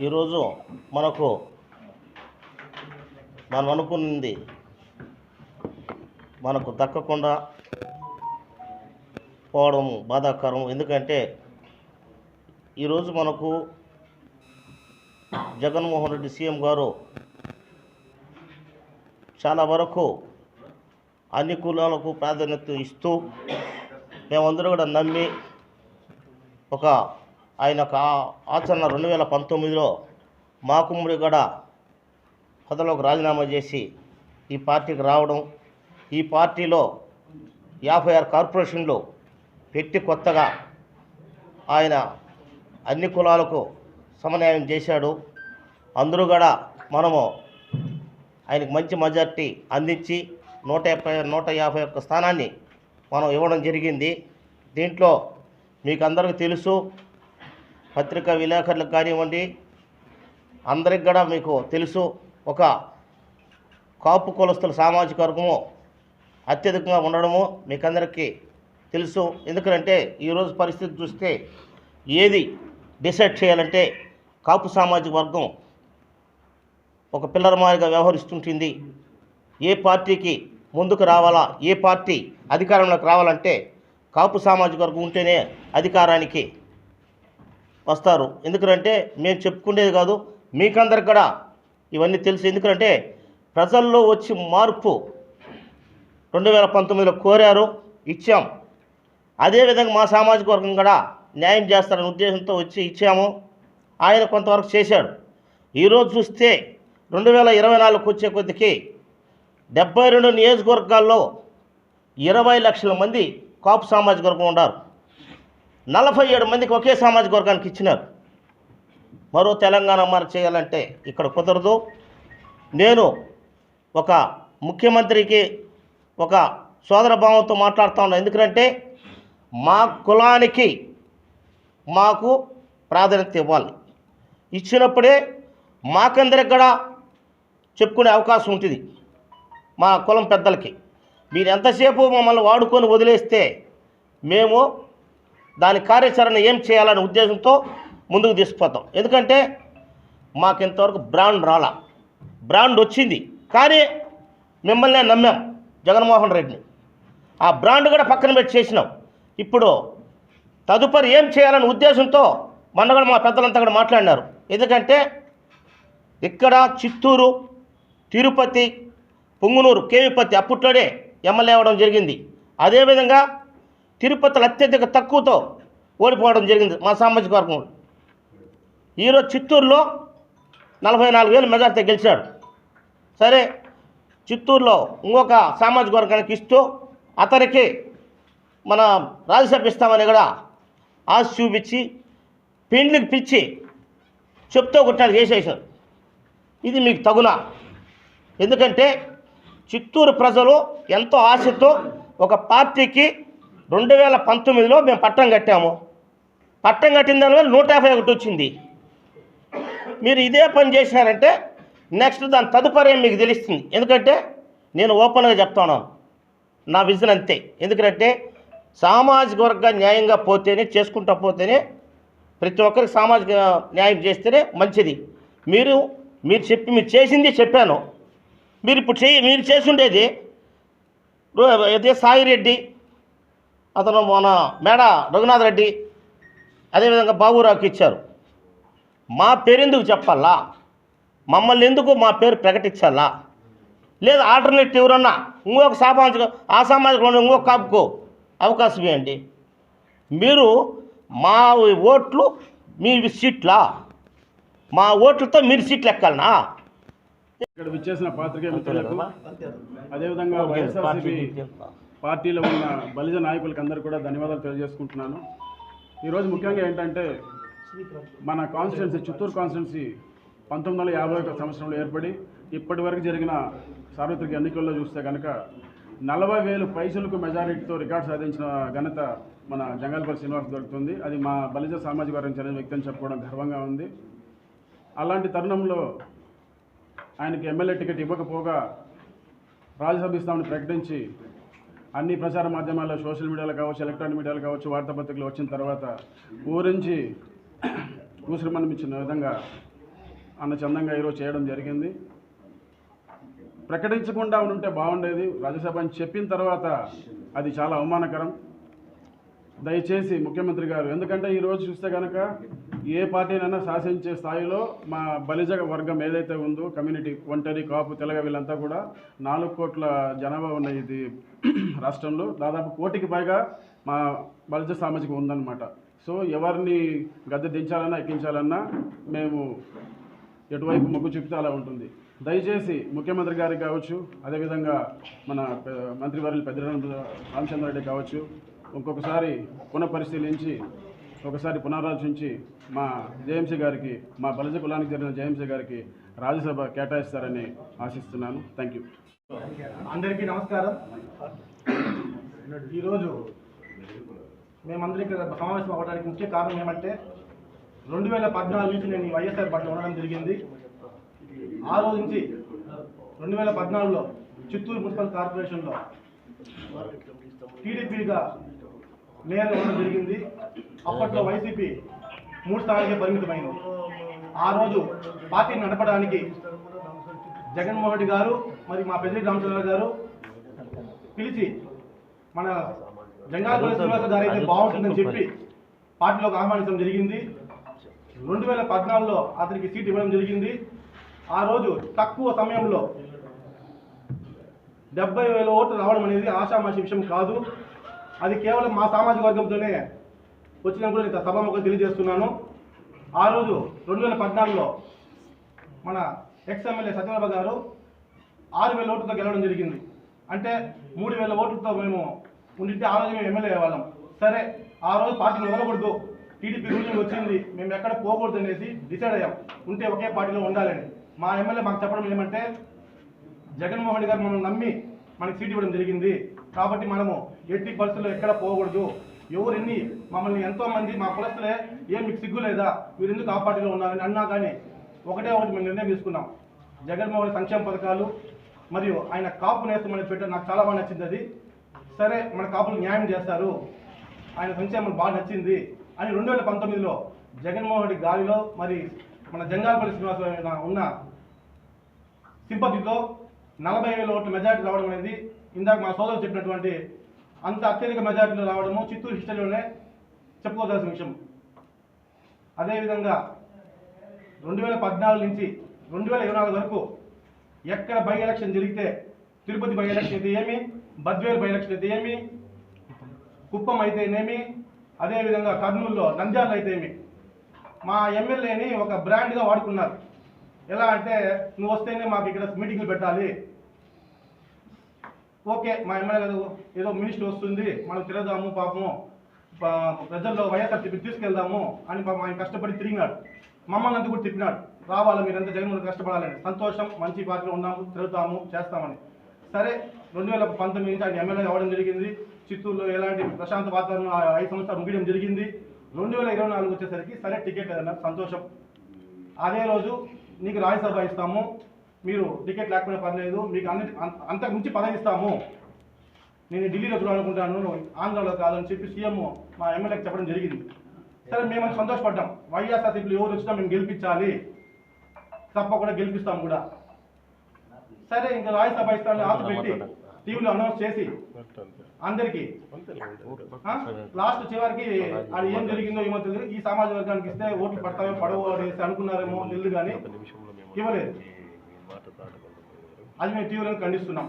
ఈరోజు మనకు మనం అనుకున్నది మనకు దక్కకుండా పోవడం బాధాకరం. ఎందుకంటే ఈరోజు మనకు జగన్మోహన్ రెడ్డి సీఎం గారు చాలా వరకు అన్ని కులాలకు ప్రాధాన్యత ఇస్తూ మేమందరూ కూడా నమ్మి ఒక ఆయన యొక్క ఆచరణ రెండు వేల పంతొమ్మిదిలో మాకుమ్మడి కూడా పదవిలోకి రాజీనామా చేసి ఈ పార్టీకి రావడం ఈ పార్టీలో యాభై ఆరు కార్పొరేషన్లు పెట్టి కొత్తగా ఆయన అన్ని కులాలకు సమన్వయం చేశాడు. అందరూ కూడా మనము ఆయనకు మంచి మెజార్టీ అందించి నూట యాభై నూట యాభై ఒక్క స్థానాన్ని మనం ఇవ్వడం జరిగింది. దీంట్లో మీకు అందరికీ తెలుసు పత్రికా విలేకరులకు కానివ్వండి అందరికి కూడా మీకు తెలుసు ఒక కాపు కులస్తుల సామాజిక వర్గము అత్యధికంగా ఉండడము మీకు అందరికీ తెలుసు. ఎందుకంటే ఈరోజు పరిస్థితి చూస్తే ఏది డిసైడ్ చేయాలంటే కాపు సామాజిక వర్గం ఒక పిల్లల మాదిరిగా వ్యవహరిస్తుంటుంది. ఏ పార్టీకి ముందుకు రావాలా ఏ పార్టీ అధికారంలోకి రావాలంటే కాపు సామాజిక వర్గం ఉంటేనే అధికారానికి వస్తారు. ఎందుకంటే మేము చెప్పుకునేది కాదు మీకందరికి కూడా ఇవన్నీ తెలుసు. ఎందుకంటే ప్రజల్లో వచ్చి మార్పు రెండు వేల పంతొమ్మిదిలో కోరారు ఇచ్చాం. అదేవిధంగా మా సామాజిక వర్గం కూడా న్యాయం చేస్తారనే ఉద్దేశంతో వచ్చి ఇచ్చాము. ఆయన కొంతవరకు చేశాడు. ఈరోజు చూస్తే రెండు వేల ఇరవై నాలుగుకి వచ్చే కొద్దికి డెబ్బై రెండు నియోజకవర్గాల్లో ఇరవై లక్షల మంది కాపు సామాజిక వర్గం ఉన్నారు. నలభై ఏడు మందికి ఒకే సామాజిక వర్గానికి ఇచ్చినారు. మరో తెలంగాణ మరి చేయాలంటే ఇక్కడ కుదరదు. నేను ఒక ముఖ్యమంత్రికి ఒక సోదర భావంతో మాట్లాడుతూ ఉన్నాను ఎందుకంటే మా కులానికి మాకు ప్రాధాన్యత ఇవ్వాలి. ఇచ్చినప్పుడే మాకందరికి కూడా చెప్పుకునే అవకాశం ఉంటుంది. మా కులం పెద్దలకి. మీరు ఎంతసేపు మమ్మల్ని వాడుకొని వదిలేస్తే మేము దాని కార్యాచరణ ఏం చేయాలనే ఉద్దేశంతో ముందుకు తీసుకుపోతాం. ఎందుకంటే మాకు ఇంతవరకు బ్రాండ్ రాలా. బ్రాండ్ వచ్చింది. కానీ మిమ్మల్ని నమ్మాం జగన్మోహన్ రెడ్డిని. ఆ బ్రాండ్ కూడా పక్కన పెట్టి చేసినాం. ఇప్పుడు తదుపరి ఏం చేయాలనే ఉద్దేశంతో మొన్న కూడా మా పెద్దలంతా కూడా మాట్లాడినారు. ఎందుకంటే ఇక్కడ చిత్తూరు తిరుపతి పొంగునూరు కేవిపతి అప్పట్లోనే ఎమ్మెల్యే అవ్వడం జరిగింది. అదేవిధంగా తిరుపతిలో అత్యధిక తక్కువతో ఓడిపోవడం జరిగింది మా సామాజిక వర్గం. ఈరోజు చిత్తూరులో నలభై నాలుగు వేలు మెజార్టీ గెలిచాడు. సరే చిత్తూరులో ఇంకొక సామాజిక వర్గానికి ఇస్తూ అతనికి మన రాజ్యసభ ఇస్తామని కూడా ఆశ చూపించి పెండ్లికి పిలిచి చెప్తూ కొట్టాడు చేసేసారు ఇది మీకు తగునా. ఎందుకంటే చిత్తూరు ప్రజలు ఎంతో ఆశతో ఒక పార్టీకి రెండు వేల పంతొమ్మిదిలో మేము పట్టం కట్టాము. పట్టం కట్టిన దానివల్ల నూట యాభై ఒకటి వచ్చింది. మీరు ఇదే పని చేసినారంటే నెక్స్ట్ దాని తదుపరి ఏం మీకు తెలుస్తుంది? ఎందుకంటే నేను ఓపెన్గా చెప్తాను. నా విజన్ అంతే. ఎందుకంటే సామాజిక వర్గ న్యాయంగా పోతేనే చేసుకుంటా పోతేనే ప్రతి ఒక్కరికి సామాజిక న్యాయం చేస్తేనే మంచిది. మీరు మీరు చెప్పి మీరు చేసింది చెప్పాను. మీరు ఇప్పుడు చేయి మీరు చేసుండేది అదే సాయిరెడ్డి అతను మన మేడ రఘునాథ్ రెడ్డి అదేవిధంగా బాబురావుకి ఇచ్చారు. మా పేరెందుకు చెప్పాలా? మమ్మల్ని ఎందుకు మా పేరు ప్రకటించాలా? లేదా ఆల్టర్నేటివ్ ఎవరన్నా ఇంకొక సామాజిక ఆ సామాజికంలో ఇంకొక కాపుకో అవకాశం ఇవ్వండి మీరు మా ఓట్లు మీ సీట్లా? మా ఓట్లతో మీరు సీట్లు ఎక్కాలనా? ఇక్కడ విచ్చేసిన పాత్రికేయ మిత్రులకు అదేవిధంగా వైఎస్ఆర్సీపీ పార్టీలో ఉన్న బలిజ నాయకులకు అందరూ కూడా ధన్యవాదాలు తెలియజేసుకుంటున్నాను. ఈరోజు ముఖ్యంగా ఏంటంటే మన కాన్స్టిట్యున్సీ చిత్తూరు కాన్స్టిట్యున్సీ పంతొమ్మిది వందల యాభై ఒక సంవత్సరంలో ఏర్పడి ఇప్పటి వరకు జరిగిన సార్వత్రిక ఎన్నికల్లో చూస్తే కనుక నలభై వేలు పైసలకు మెజారిటీతో రికార్డు సాధించిన ఘనత మన జంగల్పల్లి శ్రీనివాస్ దొరుకుతుంది. అది మా బలిజ సామాజిక వర్గం చెందిన వ్యక్తి అని చెప్పుకోవడం గర్వంగా ఉంది. అలాంటి తరుణంలో ఆయనకి ఎమ్మెల్యే టికెట్ ఇవ్వకపోగా రాజ్యసభ ఇస్తామని ప్రకటించి అన్ని ప్రచార మాధ్యమాల్లో సోషల్ మీడియాలో కావచ్చు ఎలక్ట్రానిక్ మీడియాలో కావచ్చు వార్తాపత్రికలు వచ్చిన తర్వాత ఊరించి ఊసిరిమనిపించిన విధంగా అన్న చందంగా ఈరోజు చేయడం జరిగింది. ప్రకటించకుండా ఉంటే బాగుండేది. రాజ్యసభ అని చెప్పిన తర్వాత అది చాలా అవమానకరం. దయచేసి ముఖ్యమంత్రి గారు ఎందుకంటే ఈరోజు చూస్తే కనుక ఏ పార్టీనైనా శాసించే స్థాయిలో మా బలిజ వర్గం ఏదైతే ఉందో కమ్యూనిటీ ఒంటరి కాపు తెలగ వీళ్ళంతా కూడా నాలుగు కోట్ల జనాభా ఉన్న ఇది రాష్ట్రంలో దాదాపు కోటికి పైగా మా బలిజ సామాజికం ఉందన్నమాట. సో ఎవరిని గద్దె దించాలన్నా ఎక్కించాలన్నా మేము ఎటువైపు మొగ్గు చూపితే అలా ఉంటుంది. దయచేసి ముఖ్యమంత్రి గారికి కావచ్చు అదేవిధంగా మన మంత్రివర్యులు పెద్ద రామచంద్రారెడ్డి కావచ్చు ఇంకొకసారి పునఃపరిశీలించి ఒకసారి పునరాలోచించి మా జేఎంసీ గారికి మా బలజ కులానికి జరిగిన జేఎంసీ గారికి రాజ్యసభ కేటాయిస్తారని ఆశిస్తున్నాను. థ్యాంక్ యూ అందరికీ నమస్కారం. ఈరోజు మేమందరం ఇక్కడ సమావేశం అవ్వడానికి ముఖ్య కారణం ఏమంటే రెండు వేల పద్నాలుగు నుంచి నేను వైఎస్ఆర్ పట్ల ఉండడం జరిగింది. ఆ రోజు నుంచి రెండు వేల పద్నాలుగులో చిత్తూరు మున్సిపల్ కార్పొరేషన్లో టీడీపీగా మేయర్ ఉండడం జరిగింది. అప్పట్లో వైసీపీ మూడు స్థానాలకే పరిమితమైంది. ఆ రోజు పార్టీని నడపడానికి జగన్మోహన్ రెడ్డి గారు మరి మా పెద్ద రామచంద్ర గారు పిలిచి మన జంగాలపల్లి శ్రీనివాస గారు అయితే బాగుంటుందని చెప్పి పార్టీలోకి ఆహ్వానించడం జరిగింది. రెండు వేల పద్నాలుగులో అతనికి సీట్ ఇవ్వడం జరిగింది. ఆ రోజు తక్కువ సమయంలో డెబ్బై వేల ఓట్లు రావడం అనేది ఆషామాషి విషయం కాదు. అది కేవలం మా సామాజిక వర్గంతోనే వచ్చిన కూడా నేను సభాముఖం తెలియజేస్తున్నాను. ఆ రోజు రెండు వేల పద్నాలుగులో మన ఎక్స్ ఎమ్మెల్యే సత్యనారాయణ గారు ఆరు వేల ఓట్లతో గెలవడం జరిగింది. అంటే మూడు వేల ఓట్లతో మేము ఉండింటే ఆ రోజు మేము ఎమ్మెల్యే అయ్యేవాళ్ళం. సరే ఆ రోజు పార్టీని వదలకూడదు. టీడీపీ రూలింగ్ వచ్చింది. మేము ఎక్కడ పోకూడదు అనేసి డిసైడ్ అయ్యాం. ఉంటే ఒకే పార్టీలో ఉండాలని. మా ఎమ్మెల్యే మాకు చెప్పడం ఏమంటే జగన్మోహన్ రెడ్డి గారు మనం నమ్మి మనకి సీట్ ఇవ్వడం జరిగింది. కాబట్టి మనము ఎట్టి పరిస్థితుల్లో ఎక్కడ పోకూడదు. ఎవరిని మమ్మల్ని ఎంతోమంది మా కులస్తులే ఏం మీకు సిగ్గు లేదా? మీరు ఎందుకు ఆ పార్టీలో ఉన్నారని అన్నా కానీ ఒకటే ఒకటి మేము నిర్ణయం తీసుకున్నాం. జగన్మోహన్ సంక్షేమ పథకాలు మరియు ఆయన కాపు నేస్తం అనేది పెట్టడం నాకు చాలా బాగా నచ్చింది అది. సరే మన కాపులు న్యాయం చేస్తారు. ఆయన సంక్షేమం బాగా నచ్చింది అని రెండు వేల పంతొమ్మిదిలో జగన్మోహన్ రెడ్డి గాలిలో మరి మన జంగాలపల్లి శ్రీనివాస ఉన్న సింపతితో నలభై వేల ఓట్ల మెజార్టీ రావడం అనేది ఇందాక మా సోదరులు చెప్పినటువంటి అంత అత్యధిక మెజార్టీలో రావడము చిత్తూరు హిస్టరీలోనే చెప్పుకోవాల్సిన విషయం. అదేవిధంగా రెండు వేల పద్నాలుగు నుంచి రెండు వేల ఇరవై నాలుగు వరకు ఎక్కడ బై ఎలక్షన్ జరిగితే తిరుపతి బై ఎలక్షన్ అయితే ఏమి బద్వేలు బై ఎలక్షన్ అయితే ఏమి కుప్పం అయితేనేమి అదేవిధంగా కర్నూలులో నంద్యాల అయితే ఏమి మా ఎమ్మెల్యేని ఒక బ్రాండ్గా వాడుకున్నారు. ఎలా అంటే నువ్వు వస్తేనే మాకు ఇక్కడ మీటింగ్లు పెట్టాలి. ఓకే మా ఎమ్మెల్యే ఏదో మినిస్టర్ వస్తుంది మనం తిరగదాము పాపము ప్రజల్లో వైఎస్ఆర్ చెప్పి తీసుకెళ్దాము అని పాపం ఆయన కష్టపడి తిరిగినాడు. మమ్మల్ని అంతా కూడా తిప్పినాడు. రావాలి మీరంతా జగన్మోహన్ కష్టపడాలని. సంతోషం మంచి పార్టీలో ఉన్నాము తిరుగుతాము చేస్తామని. సరే రెండు వేల పంతొమ్మిది నుంచి ఆయన ఎమ్మెల్యే అవ్వడం జరిగింది. చిత్తూరులో ఎలాంటి ప్రశాంత వాతావరణం ఐదు సంవత్సరాలు ముగియడం జరిగింది. రెండు వేల ఇరవై నాలుగు వచ్చేసరికి సరే టికెట్ లేదన్నారు సంతోషం. అదే రోజు నీకు రాజ్యసభ ఇస్తాము. మీరు టికెట్ లేకపోయినా పర్లేదు మీకు అన్ని అంతకు మించి పదవి ఇస్తాము. నేను ఢిల్లీలో చూడాలనుకుంటాను ఆంధ్రాలో కాదని చెప్పి సీఎం మా ఎమ్మెల్యేకి చెప్పడం జరిగింది. సరే మేము సంతోషపడ్డాం. వైఎస్ఆర్సీపీలు ఎవరు వచ్చినా మేము గెలిపించాలి. తప్పకుండా గెలిపిస్తాం కూడా. సరే ఇంకా రాజ్యసభ ఇస్తామని ఆశ పెట్టి. టీవీలో అనౌన్స్ చేసి అందరికీ లాస్ట్ చివరికి అది ఏం జరిగిందో ఏమో తెలియదు ఈ సామాజిక వర్గానికి ఇస్తే ఓట్లు పడతాయో పడవో అనేసి అనుకున్నారేమో తెలియదు కానీ ఇవ్వలేదు అది మేము తీవ్రంగా ఖండిస్తున్నాం